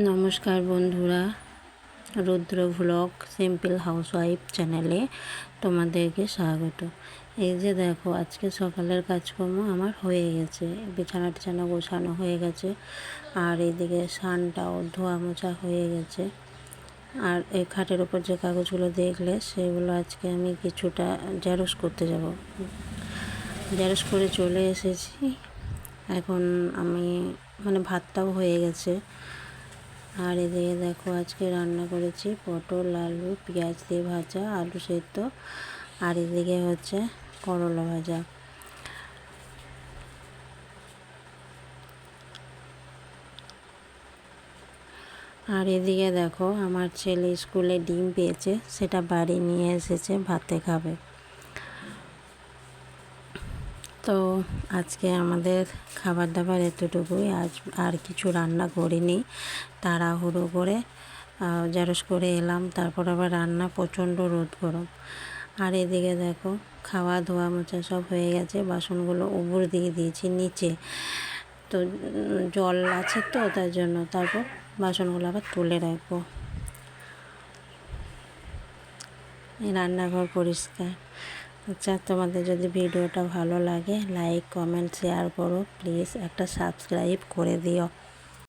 নমস্কার বন্ধুরা, রুদ্র vlog simple housewife চ্যানেলে তোমাদেরকে স্বাগত। এই যে দেখো, আজকে সকালের কাজকর্ম আমার হয়ে গেছে, বিছানা টিছানা গোছানো হয়ে গেছে, আর এইদিকে সানটাও ধোয়া মোছা হয়ে গেছে। আর এই খাটের ওপর যে কাগজগুলো দেখলে, সেগুলো আজকে আমি কিছুটা জেরক্স করতে যাব। জেরক্স করে চলে এসেছি। এখন আমি মানে ভাতটাও হয়ে গেছে। আর এদিকে দেখো, আজকে রান্না করেছি পটল, আলু, পেঁয়াজ দিয়ে ভাজা, আলু সেদ্ধ। আর এদিকে হচ্ছে করলা ভাজা। আর এদিকে দেখো, আমার ছেলে স্কুলে ডিম পেয়েছে, সেটা বাড়ি নিয়ে এসেছে, ভাতে খাবে। তো আজকে আমাদের খাবার দাবার এতটুকুই। আজ আর কিছু রান্না করিনি। তাড়াহুড়ো করে জেরস করে এলাম, তারপর আবার রান্না প্রচণ্ড রোদ গরম। আর এদিকে দেখো খাওয়া ধোয়া মোছা সব হয়ে গেছে, বাসনগুলো উপর দিয়ে দিয়েছি, নিচে। তো জল আছে তো, তার জন্য তারপর বাসনগুলো আবার তুলে রাখব। রান্নাঘর পরিষ্কার। আচ্ছা তোমাদের যদি ভিডিওটা ভালো লাগে লাইক কমেন্ট শেয়ার করো প্লিজ একটা সাবস্ক্রাইব করে দিও।